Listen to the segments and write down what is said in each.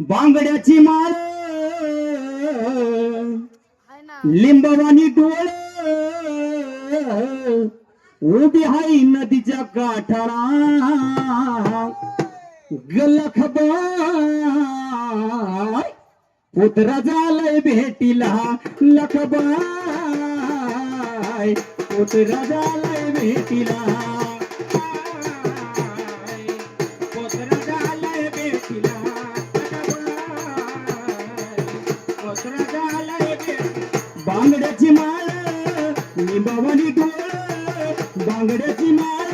बांगड्याची माळ लिंबवानी डोळ उभी हाई नदीच्या काठाला. गलखबाय पुत्र झालंय भेटीला. लखबाय पुत्र झालंय भेटीला. बांगड्याची माळ लिंबावणी डोळ बांगड्याची माळ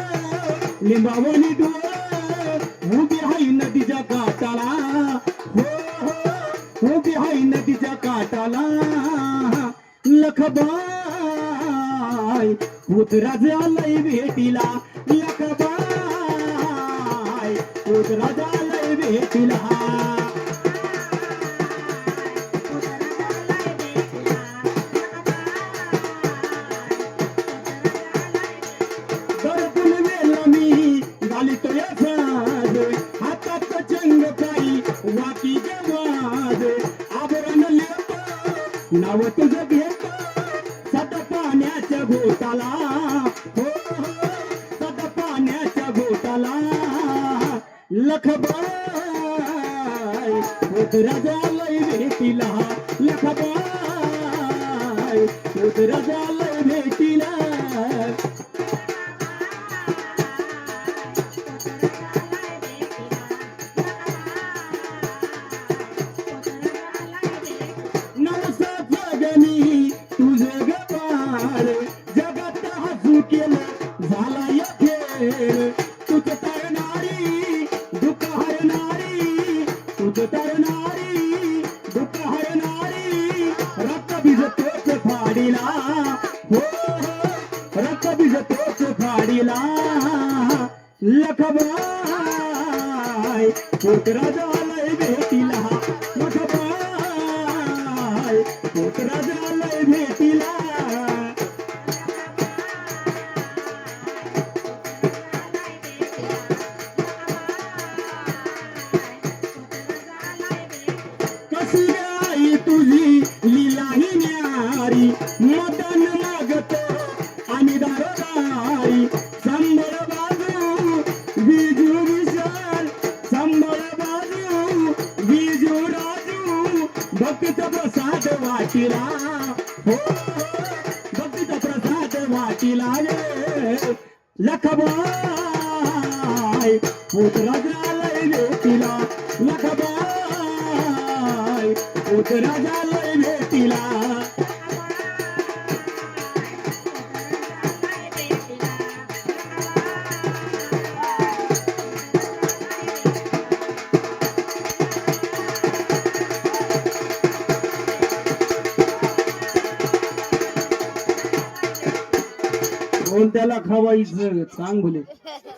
लिंबावणी डोळ उभी हाई नदीच्या काटाला हो हो उभी हाई नदीच्या काटाला लखबाय पुतराज आलय भेटीला. लखबाय पुतराज आलय भेटीला. नाव तुझ घेत सद पाण्याच्या घोटाला. हो हो सद पाण्याच्या घोटाला. लखबाय उतरा झालंय भेटीला. लखबाय उतरा लय भेटीला. लखबाय पुत्र झालंय भेटीला. लखबाय पुत्र झालंय भेटीला. कशी वाटीला हो भक्त प्रसाद वाटीला लखबाय पुत्र झालंय भेटीला लखबाय पुत्र झालंय भेटीला कोण त्याला सांग बोले.